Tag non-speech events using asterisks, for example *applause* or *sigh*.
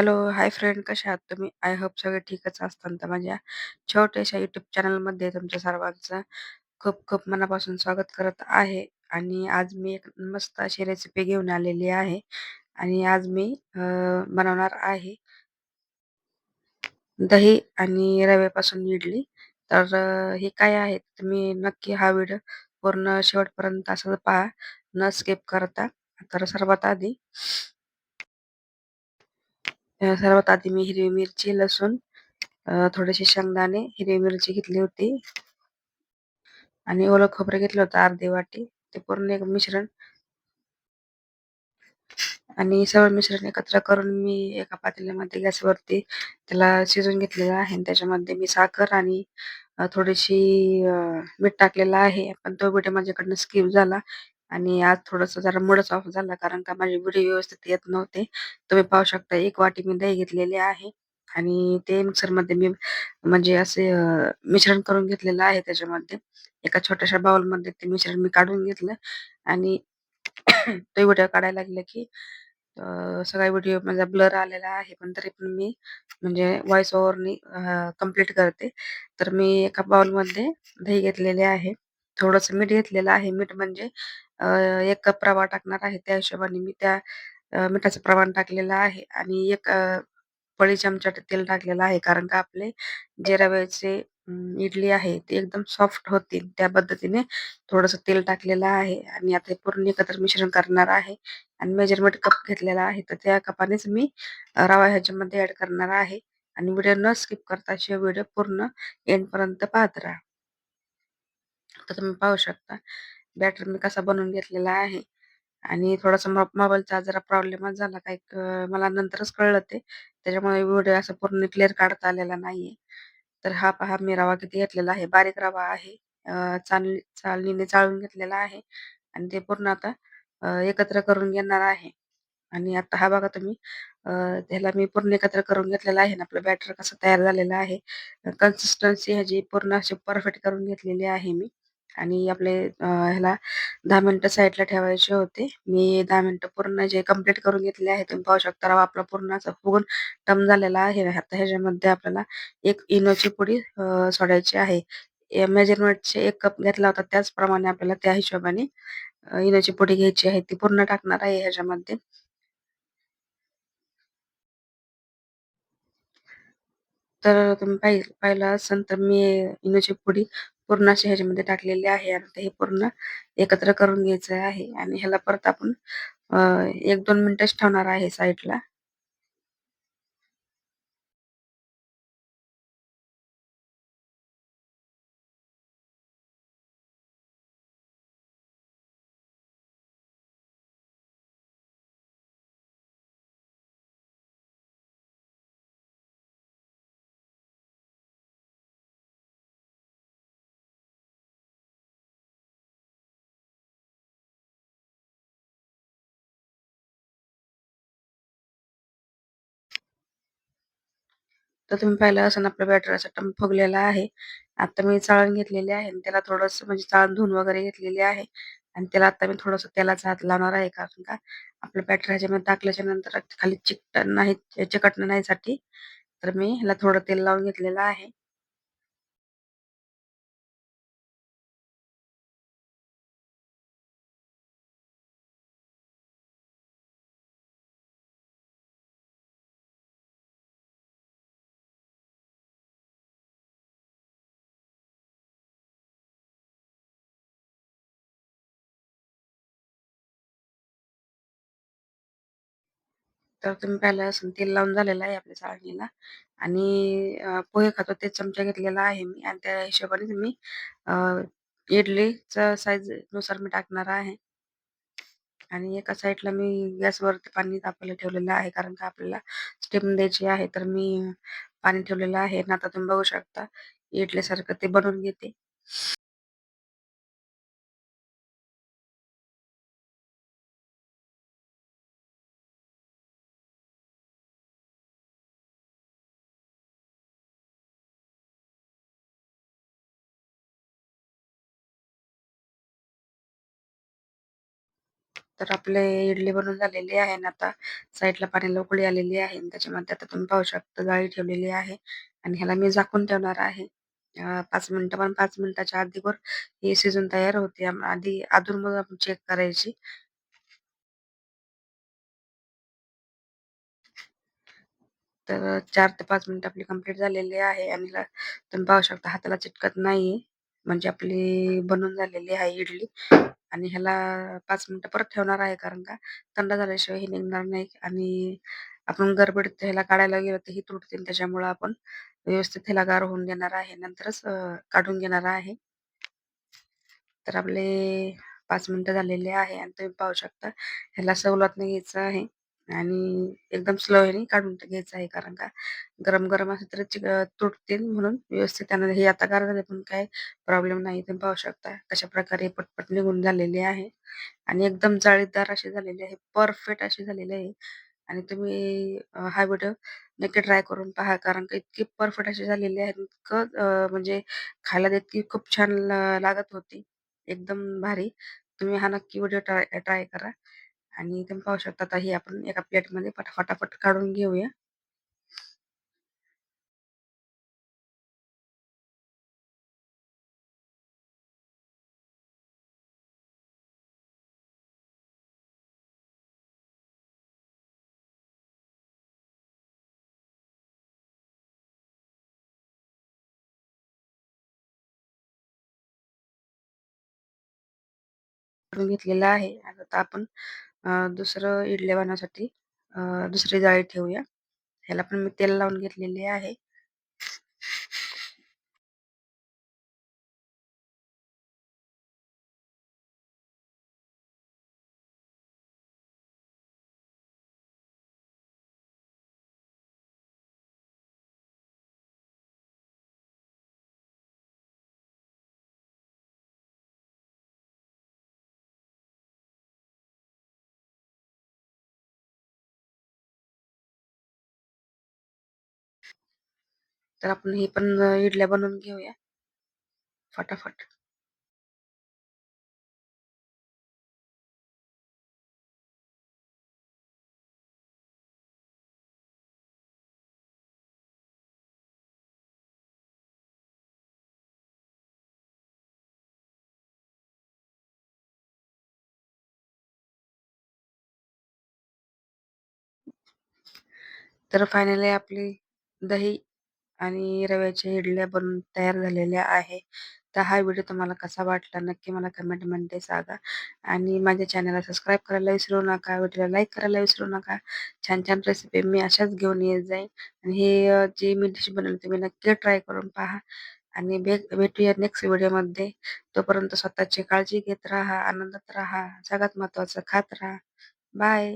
Hello, hi friend कसे आहात तुम्ही? आय होप सगळे ठीकच असतात तर माझ्या छोट्याशा YouTube चॅनलमध्ये तुमच्या सर्वांचं खूप खूप मनापासून स्वागत करत आहे. आणि आज मी एक मस्त अशी रेसिपी घेऊन आलेली आहे. आणि आज मी अ, बनवणार आहे दही आणि रव्यापासून इडली. तर हे काय आहे तुम्ही नक्की हा व्हिडिओ पूर्ण शेवटपर्यंत असं पहा, न स्किप करता. तर सर्वात आधी सर्वात आधी मी हिरवी मिरची, लसूण, थोडेसे शेंगदाणे, हिरवी मिरची घेतली होती आणि ओलं खोबरं घेतलं होतं अर्धी वाटी. ते पूर्ण एक मिश्रण आणि सगळं मिश्रण एकत्र करून मी एका पातेल्यामध्ये गॅसवरती त्याला शिजून घेतलेलं आहे आणि त्याच्यामध्ये मी साखर आणि थोडीशी मीठ टाकलेलं आहे. पण तो व्हिडिओ माझ्याकडनं स्किप झाला आणि आज थोडस जरा मूडच ऑफ झाला कारण का माझे व्हिडिओ व्यवस्थित येत नव्हते. तुम्ही पाहू शकता एक वाटी मी दही घेतलेली आहे आणि ते मिक्सरमध्ये मी म्हणजे असे मिश्रण करून घेतलेलं आहे त्याच्यामध्ये. एका छोट्याशा बाउलमध्ये ते मिश्रण मी काढून घेतलं आणि *coughs* ते व्हिडिओ काढायला लागला की सगळा व्हिडिओ माझा ब्लर आलेला आहे. पण तरी पण मी म्हणजे व्हॉइस ओव्हरनी कंप्लीट कंप्लीट करते. तर मी एका बाउलमध्ये दही घेतलेले आहे. थोडंसं मीठ घेतलेलं आहे. मीठ म्हणजे अ, एक कप रवा टाकणार आहे. त्या हिशोबाने मी त्या अ, मिठाचं प्रमाण टाकलेलं आहे आणि एक अ, पळी चमचा तेल टाकलेलं आहे. कारण का आपले जे रव्याचे अं, इडली आहे ती एकदम सॉफ्ट होतील त्या पद्धतीने थोडस तेल टाकलेलं आहे आणि आता हे पूर्ण एकत्र मिश्रण करणार आहे आणि मेजरमेंट कप घेतलेला आहे. तर त्या कपानेच मी रवा ह्याच्यामध्ये ऍड करणार आहे आणि व्हिडिओ न स्किप करता व्हिडिओ पूर्ण एंड पर्यंत पाहत राहा. तर तुम्ही पाहू शकता बॅटर मी कसा बनवून घेतलेला आहे आणि थोडासा मो मोबाईलचा जरा प्रॉब्लेमच झाला काही मला नंतरच कळलं ते. त्याच्यामुळे व्हिडिओ असा पूर्ण क्लिअर काढता आलेला नाहीये. तर हा पहा मी रवा किती घेतलेला आहे. बारीक रवा आहे. अ, चालणीने चाळून घेतलेला आहे आणि ते पूर्ण आता एकत्र करून घेणार आहे. आणि आता हा बघा तुम्ही अ, ह्याला मी पूर्ण एकत्र करून घेतलेला आहे ना, आपलं बॅटर कसं तयार झालेला आहे. कन्सिस्टन्सी ह्याची पूर्ण अशी परफेक्ट करून घेतलेली आहे मी. आणि आपले अ, ह्याला दहा मिनिटं साईडला ठेवायचे होते. मी दहा मिनिटं पूर्ण जे कंप्लीट करून घेतले आहे. तुम्ही पाहू शकता रवा आपला पूर्ण असा फुगून टम्म झालेला आहे. आता ह्याच्यामध्ये आपल्याला एक इनोची पुडी अ, सोडायची आहे. मेजरमेंटचे एक कप घेतला होता त्याचप्रमाणे आपल्याला त्या हिशोबाने अ, इनोची पुडी घ्यायची आहे. ती पूर्ण टाकणार आहे ह्याच्यामध्ये. तर तुम्ही पाहिलं असेल तर मी इनोची पुडी पूर्ण अशी ह्याच्यामध्ये टाकलेले आहे आणि ते हे पूर्ण एकत्र करून घ्यायचं आहे आणि ह्याला परत आपण अ, 1-2 मिनिटच ठेवणार आहे साईडला. तर तुम्ही पाहिलं असं आपल्या बॅटर असं टम्म फुगलेलं आहे. आता मी चाळण घेतलेली आहे आणि त्याला थोडंसं म्हणजे चाळण धुवून वगैरे घेतलेली आहे आणि त्याला आता मी थोडंसं तेलाचा हात लावणार आहे. कारण का आपलं बॅटर ह्याच्यामध्ये टाकल्याच्या नंतर खाली चिकट नाही चिकटणार नाहीसाठी तर मी ह्याला थोडं तेल लावून घेतलेलं आहे. तर तुम्ही पाहिलं असेल तेल लावून झालेलं आहे आपल्या चाळणीला आणि अ, पोहे खातो ते चमचा घेतलेला आहे मी आणि त्या हिशोबाने मी अ, साईजनुसार मी टाकणार आहे. आणि एका साईडला मी गॅसवरती पाणी तापवायला ठेवलेलं आहे. कारण का आपल्याला स्टीम द्यायची आहे. तर मी पाणी ठेवलेलं आहे आणि आता तुम्ही बघू शकता इडलीसारखं ते बनवून घेते. तर आपले इडली बनवून झालेली आहे आणि आता साईडला पाण्याला उकळी आलेली आहे आणि त्याच्यामध्ये आता तुम्ही पाहू शकता जाळी ठेवलेली आहे आणि ह्याला मी झाकून ठेवणार आहे पाच मिनिटं पण पाच मिनिटाच्या आधीवर हे शिजून तयार होते. आधी अधून आपण चेक करायची. तर चार ते पाच मिनिटं आपली कंप्लीट झालेली आहे आणि तुम्ही पाहू शकता हाताला चिटकत नाहीये. म्हणजे आपली बनून झालेली आहे इडली आणि ह्याला 5 मिनिटं परत ठेवणार आहे कारण का थंड झाल्याशिवाय हे निघणार नाही आणि आपण गरबडीत ह्याला काढायला गेलो तर ही तुटतील त्याच्यामुळं आपण व्यवस्थित ह्याला गार होऊन देणार आहे. नंतरच काढून घेणार आहे. तर आपले पाच मिनिटं झालेले आहे आणि तुम्ही पाहू शकता ह्याला सवलतनं घ्यायचं आहे आणि एकदम स्लो ह्याने काढून घ्यायचं आहे. कारण का गरम-गरम असेल तर चिक तुटतील म्हणून व्यवस्थित त्यांना हे आता गार झाले पण काही प्रॉब्लेम नाही. तुम्ही पाहू शकता कशा प्रकारे पटपट निघून झालेले आहे आणि एकदम जाळीदार अशी झालेली आहे. परफेक्ट अशी झालेली आहे आणि तुम्ही हा व्हिडिओ नक्की ट्राय करून पहा. कारण का इतकी परफेक्ट अशी झालेली आहे. इतकं म्हणजे खायला इतकी खूप छान लागत होती. एकदम भारी. तुम्ही हा नक्की व्हिडिओ ट्राय ट्राय करा आणि तुम्ही पाहू शकता आता हे आपण एका प्लेटमध्ये मध्ये फटाफट काढून घेऊया. करून घेतलेला आहे. आता आपण अ, दुसरं इडल्या बनवण्यासाठी अ, दुसरी जाळी ठेवूया. ह्याला पण मी तेल लावून घेतलेले आहे. तर आपण हे पण इडल्या बनवून घेऊया फटाफट. तर फायनली आपली दही आणि रव्याच्या इडल्या बनून तयार झालेल्या आहे. तर हा व्हिडिओ तुम्हाला कसा वाटला नक्की मला कमेंटमध्ये सांगा आणि माझ्या चॅनलला सबस्क्राईब करायला विसरू नका. व्हिडिओला लाईक करायला विसरू नका. छान-छान रेसिपी मी अशाच घेऊन येत जाईन आणि हे जे जी मी डिश बनवली तुम्ही नक्की ट्राय करून पहा आणि भे भेटूया नेक्स्ट व्हिडिओमध्ये. तोपर्यंत स्वतःची काळजी घेत राहा, आनंदात राहा, सगळ्यात महत्त्वाचं खात राहा. बाय.